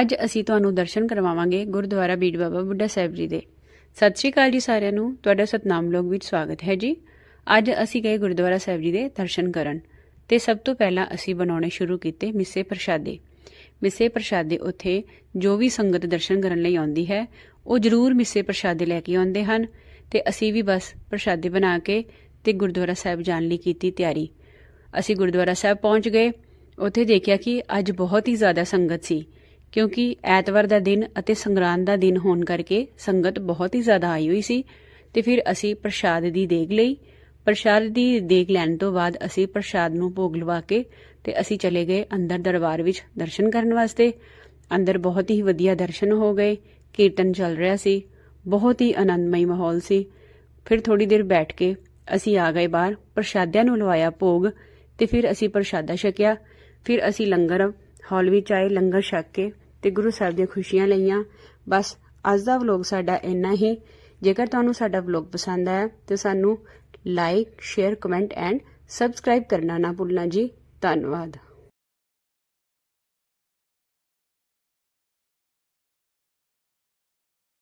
ਅੱਜ ਅਸੀਂ ਤੁਹਾਨੂੰ ਦਰਸ਼ਨ ਕਰਵਾਵਾਂਗੇ ਗੁਰਦੁਆਰਾ ਬੀੜ ਬਾਬਾ ਬੁੱਢਾ ਸਾਹਿਬ ਜੀ ਦੇ। ਸਤਿ ਸ਼੍ਰੀ ਅਕਾਲ ਜੀ ਸਾਰਿਆਂ ਨੂੰ। ਤੁਹਾਡਾ ਸਤਨਾਮ ਲੋਕ ਵਿੱਚ ਸਵਾਗਤ ਹੈ ਜੀ। ਅੱਜ ਅਸੀਂ ਗਏ ਗੁਰਦੁਆਰਾ ਸਾਹਿਬ ਜੀ ਦੇ ਦਰਸ਼ਨ ਕਰਨ ਤੇ ਸਭ ਤੋਂ ਪਹਿਲਾਂ ਅਸੀਂ ਬਣਾਉਣੇ ਸ਼ੁਰੂ ਕੀਤੇ ਮਿੱਸੇ ਪ੍ਰਸ਼ਾਦੇ। ਮਿੱਸੇ ਪ੍ਰਸ਼ਾਦੇ ਉੱਥੇ ਜੋ ਵੀ ਸੰਗਤ ਦਰਸ਼ਨ ਕਰਨ ਲਈ ਆਉਂਦੀ ਹੈ, ਉਹ ਜ਼ਰੂਰ ਮਿੱਸੇ ਪ੍ਰਸ਼ਾਦੇ ਲੈ ਕੇ ਆਉਂਦੇ ਹਨ ਤੇ ਅਸੀਂ ਵੀ ਬਸ ਪ੍ਰਸ਼ਾਦੇ ਬਣਾ ਕੇ ਤੇ ਗੁਰਦੁਆਰਾ ਸਾਹਿਬ ਜਾਣ ਲਈ ਕੀਤੀ ਤਿਆਰੀ। ਅਸੀਂ ਗੁਰਦੁਆਰਾ ਸਾਹਿਬ ਪਹੁੰਚ ਗਏ। ਉੱਥੇ ਦੇਖਿਆ ਕਿ ਅੱਜ ਬਹੁਤ ਹੀ ਜ਼ਿਆਦਾ ਸੰਗਤ ਸੀ। ਕਿਉਂਕਿ ਐਤਵਾਰ ਦਾ ਦਿਨ ਅਤੇ ਸੰਗਰਾਂਦ ਦਾ ਦਿਨ ਹੋਣ ਕਰਕੇ ਸੰਗਤ ਬਹੁਤ ਹੀ ਜ਼ਿਆਦਾ ਆਈ ਹੋਈ ਸੀ ਤੇ ਫਿਰ ਅਸੀਂ ਪ੍ਰਸ਼ਾਦ ਦੀ ਦੇਗ ਲਈ। ਪ੍ਰਸ਼ਾਦ ਦੀ ਦੇਖ ਲੈਣ ਤੋਂ ਬਾਅਦ ਅਸੀਂ ਪ੍ਰਸ਼ਾਦ ਨੂੰ ਭੋਗ ਲਵਾ ਕੇ ਤੇ ਅਸੀਂ ਚਲੇ ਗਏ ਅੰਦਰ ਦਰਬਾਰ ਵਿੱਚ ਦਰਸ਼ਨ ਕਰਨ ਵਾਸਤੇ। ਅੰਦਰ ਬਹੁਤ ਹੀ ਵਧੀਆ ਦਰਸ਼ਨ ਹੋ ਗਏ, ਕੀਰਤਨ ਚੱਲ ਰਿਹਾ ਸੀ, ਬਹੁਤ ਹੀ ਆਨੰਦਮਈ ਮਾਹੌਲ ਸੀ। ਫਿਰ ਥੋੜੀ ਦੇਰ ਬੈਠ ਕੇ ਅਸੀਂ ਆ ਗਏ ਬਾਹਰ, ਪ੍ਰਸ਼ਾਦਿਆਂ ਨੂੰ ਲਵਾਇਆ ਭੋਗ ਤੇ ਫਿਰ ਅਸੀਂ ਪ੍ਰਸ਼ਾਦਾ ਛਕਿਆ। ਫਿਰ ਅਸੀਂ ਲੰਗਰ, ਹਾਲ ਵਿੱਚ ਆਏ ਲੰਗਰ ਛਕ ਕੇ ਤੇ ਗੁਰੂ ਸਾਹਿਬ ਦੀਆਂ ਖੁਸ਼ੀਆਂ ਲਈਆਂ। ਬਸ ਅੱਜ ਦਾ ਵਲੌਗ ਸਾਡਾ ਇੰਨਾ ਹੀ। ਜੇਕਰ ਤੁਹਾਨੂੰ ਸਾਡਾ ਵਲੌਗ ਪਸੰਦ ਆਇਆ, ਤੇ ਸਾਨੂੰ like share comment and subscribe ਕਰਨਾ ਨਾ ਭੁੱਲਣਾ ਜੀ। ਧੰਨਵਾਦ।